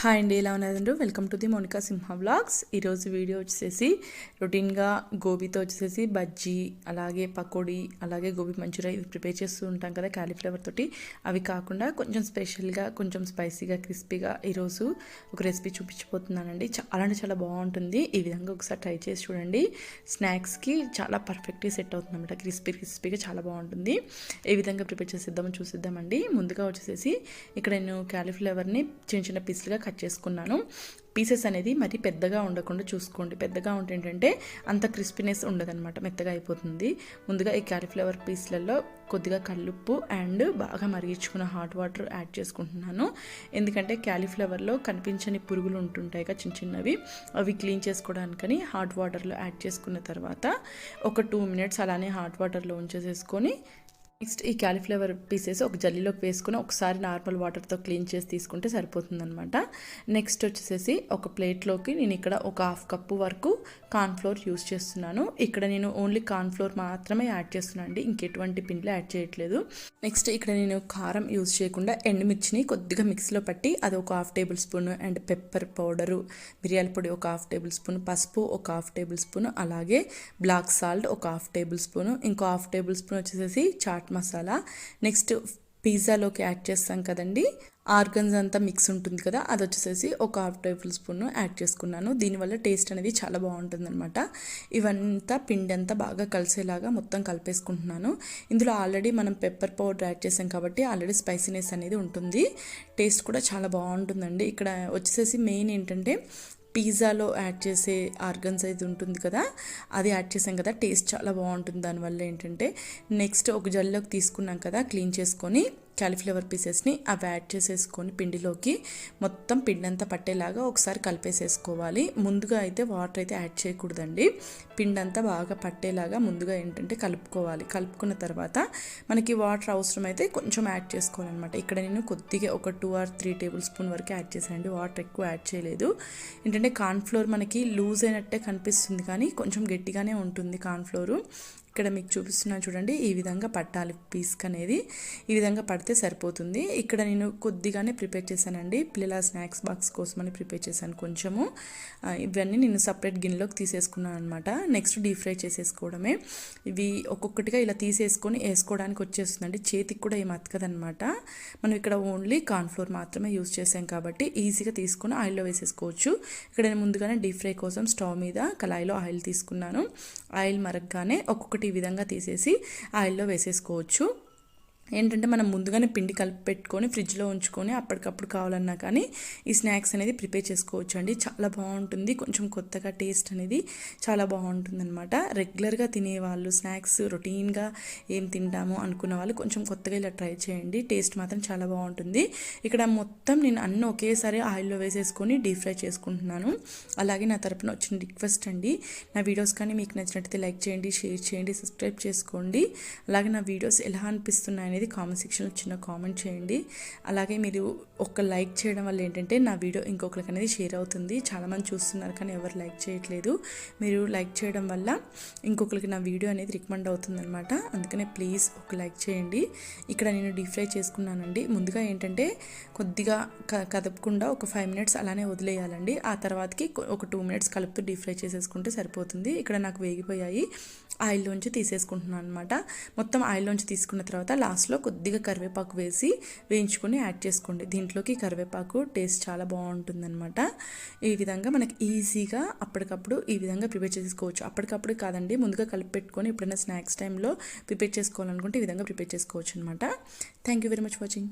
Hi అండి ఎలా ఉన్నారండి welcome to the Monika Simha blogs ఈరోజు వీడియో వచ్చేసి రొటీన్గా గోబీతో వచ్చేసి బజ్జీ అలాగే పకోడీ అలాగే గోబీ మంచూరియా ఇవి ప్రిపేర్ చేస్తూ ఉంటాం కదా క్యాలీఫ్లవర్ తోటి. అవి కాకుండా కొంచెం స్పెషల్గా కొంచెం స్పైసీగా క్రిస్పీగా ఈరోజు ఒక రెసిపీ చూపించిపోతున్నానండి చాలా అంటే చాలా బాగుంటుంది. ఈ విధంగా ఒకసారి ట్రై చేసి చూడండి. స్నాక్స్కి చాలా పర్ఫెక్ట్గా సెట్ అవుతుంది అనమాట క్రిస్పీ క్రిస్పీగా చాలా బాగుంటుంది. ఏ విధంగా ప్రిపేర్ చేసేద్దామో చూసిద్దామండి. ముందుగా వచ్చేసి ఇక్కడ నేను క్యాలీఫ్లవర్ని చిన్న చిన్న పీసులుగా కట్ చేసుకున్నాను. పీసెస్ అనేది మరి పెద్దగా ఉండకుండా చూసుకోండి. పెద్దగా ఉంటే ఏంటంటే అంత క్రిస్పీనెస్ ఉండదన్నమాట. మెత్తగా అయిపోతుంది. ముందుగా ఈ క్యాలీఫ్లవర్ పీస్లలో కొద్దిగా కల్లుప్పు అండ్ బాగా మరిగించుకున్న హాట్ వాటర్ యాడ్ చేసుకుంటున్నాను. ఎందుకంటే క్యాలీఫ్లవర్లో కనిపించని పురుగులు ఉంటుంటాయి కదా చిన్న చిన్నవి. అవి క్లీన్ చేసుకోవడానికని హాట్ వాటర్లో యాడ్ చేసుకున్న తర్వాత ఒక టూ మినిట్స్ అలానే హాట్ వాటర్లో ఉంచేసేసుకొని నెక్స్ట్ ఈ క్యాలీఫ్లవర్ పీసెస్ ఒక జల్లీలోకి వేసుకుని ఒకసారి నార్మల్ వాటర్తో క్లీన్ చేసి తీసుకుంటే సరిపోతుందనమాట నెక్స్ట్ వచ్చేసేసి ఒక ప్లేట్లోకి నేను ఇక్కడ ఒక హాఫ్ కప్పు వరకు కార్న్ఫ్లోర్ యూస్ చేస్తున్నాను. ఇక్కడ నేను ఓన్లీ కార్న్ఫ్లోర్ మాత్రమే యాడ్ చేస్తున్నాను అండి ఇంకెటువంటి పిండిలో యాడ్ చేయట్లేదు. నెక్స్ట్ ఇక్కడ నేను కారం యూస్ చేయకుండా ఎండుమిర్చిని కొద్దిగా మిక్సీలో పట్టి అది ఒక half tablespoon and pepper powder మిరియాల పొడి ఒక హాఫ్ టేబుల్ స్పూన్ పసుపు ఒక హాఫ్ టేబుల్ స్పూన్ అలాగే బ్లాక్ సాల్ట్ ఒక హాఫ్ టేబుల్ స్పూన్ ఇంకో హాఫ్ టేబుల్ స్పూన్ వచ్చేసి చాట్ మసాలా. నెక్స్ట్ పిజ్జాలోకి యాడ్ చేస్తాం కదండి. ఆర్గన్స్ అంతా మిక్స్ ఉంటుంది కదా అది వచ్చేసేసి ఒక హాఫ్ టేబుల్ స్పూన్ యాడ్ చేసుకున్నాను. దీనివల్ల టేస్ట్ అనేది చాలా బాగుంటుందన్నమాట. ఇవంతా పిండి అంతా బాగా కలిసేలాగా మొత్తం కలిపేసుకుంటున్నాను. ఇందులో ఆల్రెడీ మనం పెప్పర్ పౌడర్ యాడ్ చేసాం కాబట్టి ఆల్రెడీ స్పైసీనెస్ అనేది ఉంటుంది. టేస్ట్ కూడా చాలా బాగుంటుందండి. ఇక్కడ వచ్చేసేసి మెయిన్ ఏంటంటే పిజ్జాలో యాడ్ చేసే ఆర్గన్స్ అయితే ఉంటుంది కదా అది యాడ్ చేసాం కదా టేస్ట్ చాలా బాగుంటుంది. దానివల్ల ఏంటంటే నెక్స్ట్ ఒక జల్లోకి తీసుకున్నాం కదా క్లీన్ చేసుకొని క్యాలీఫ్లవర్ పీసెస్ని అవి యాడ్ చేసేసుకొని పిండిలోకి మొత్తం పిండి అంతా పట్టేలాగా ఒకసారి కలిపేసేసుకోవాలి. ముందుగా అయితే వాటర్ అయితే యాడ్ చేయకూడదండి. పిండి అంతా బాగా పట్టేలాగా ముందుగా ఏంటంటే కలుపుకోవాలి. కలుపుకున్న తర్వాత మనకి వాటర్ అవసరమైతే కొంచెం యాడ్ చేసుకోవాలన్నమాట. ఇక్కడ నేను కొద్దిగా ఒక two or three tablespoon వరకు యాడ్ చేశానండి. వాటర్ ఎక్కువ యాడ్ చేయలేదు. ఏంటంటే కార్న్ఫ్లోర్ మనకి లూజ్ అయినట్టే కనిపిస్తుంది కానీ కొంచెం గట్టిగానే ఉంటుంది కార్న్ఫ్లోరు ఇక్కడ మీకు చూపిస్తున్నాను చూడండి ఈ విధంగా పట్టాలి పీస్క్ అనేది ఈ విధంగా పడితే సరిపోతుంది. ఇక్కడ నేను కొద్దిగానే ప్రిపేర్ చేశానండి పిల్లల స్నాక్స్ బాక్స్ కోసమని ప్రిపేర్ చేశాను కొంచెము. ఇవన్నీ నేను సపరేట్ గిన్నెలోకి తీసేసుకున్నాను అనమాట నెక్స్ట్ డీప్ ఫ్రై చేసేసుకోవడమే. ఇవి ఒక్కొక్కటిగా ఇలా తీసేసుకొని వేసుకోవడానికి వచ్చేస్తుందండి. చేతికి కూడా ఏం అతకదనమాట మనం ఇక్కడ ఓన్లీ కార్న్ఫ్లోర్ మాత్రమే యూజ్ చేసాం కాబట్టి ఈజీగా తీసుకొని ఆయిల్లో వేసేసుకోవచ్చు. ఇక్కడ నేను ముందుగానే డీప్ ఫ్రై కోసం స్టవ్ మీద కళాయిలో ఆయిల్ తీసుకున్నాను. ఆయిల్ మరగగానే ఒక్కొక్కటి ఈ విధంగా తీసేసి ఆయిల్లో వేసేసుకోవచ్చు. ఏంటంటే మనం ముందుగానే పిండి కలిపి పెట్టుకొని ఫ్రిడ్జ్లో ఉంచుకొని అప్పటికప్పుడు కావాలన్నా కానీ ఈ స్నాక్స్ అనేది ప్రిపేర్ చేసుకోవచ్చు అండి చాలా బాగుంటుంది. కొంచెం కొత్తగా టేస్ట్ అనేది చాలా బాగుంటుంది అనమాట రెగ్యులర్గా తినేవాళ్ళు స్నాక్స్ రొటీన్గా ఏం తింటాము అనుకున్న వాళ్ళు కొంచెం కొత్తగా ఇలా ట్రై చేయండి. టేస్ట్ మాత్రం చాలా బాగుంటుంది. ఇక్కడ మొత్తం నేను అన్ని ఒకేసారి ఆయిల్లో వేసేసుకొని డీప్ ఫ్రై చేసుకుంటున్నాను. అలాగే నా తరపున వచ్చిన రిక్వెస్ట్ అండి నా వీడియోస్ కానీ మీకు నచ్చినట్టయితే లైక్ చేయండి షేర్ చేయండి సబ్స్క్రైబ్ చేసుకోండి. అలాగే నా వీడియోస్ ఎలా అనిపిస్తున్నాయని అనేది కామెంట్ సెక్షన్లో చిన్న కామెంట్ చేయండి. అలాగే మీరు ఒక లైక్ చేయడం వల్ల ఏంటంటే నా వీడియో ఇంకొకరికి అనేది షేర్ అవుతుంది. చాలామంది చూస్తున్నారు కానీ ఎవరు లైక్ చేయట్లేదు. మీరు లైక్ చేయడం వల్ల ఇంకొకరికి నా వీడియో అనేది రికమెండ్ అవుతుంది అనమాట అందుకనే ప్లీజ్ ఒక లైక్ చేయండి. ఇక్కడ నేను డీప్ ఫ్రై చేసుకున్నానండి. ముందుగా ఏంటంటే కొద్దిగా కదపకుండా ఒక ఫైవ్ మినిట్స్ అలానే వదిలేయాలండి. ఆ తర్వాతకి ఒక టూ మినిట్స్ కలుపుతూ డీప్ ఫ్రై చేసేసుకుంటే సరిపోతుంది. ఇక్కడ నాకు వేగిపోయాయి. ఆయిల్లోంచి తీసేసుకుంటున్నాను అనమాట మొత్తం ఆయిల్లోంచి తీసుకున్న తర్వాత లాస్ట్ లాస్ట్లో కొద్దిగా కరివేపాకు వేసి వేయించుకొని యాడ్ చేసుకోండి. దీంట్లోకి కరివేపాకు టేస్ట్ చాలా బాగుంటుందన్నమాట. ఈ విధంగా మనకి ఈజీగా అప్పటికప్పుడు ఈ విధంగా ప్రిపేర్ చేసుకోవచ్చు. అప్పటికప్పుడు కాదండి ముందుగా కలిపి పెట్టుకొని ఎప్పుడైనా స్నాక్స్ టైంలో ప్రిపేర్ చేసుకోవాలనుకుంటే ఈ విధంగా ప్రిపేర్ చేసుకోవచ్చు అనమాట thank you very much watching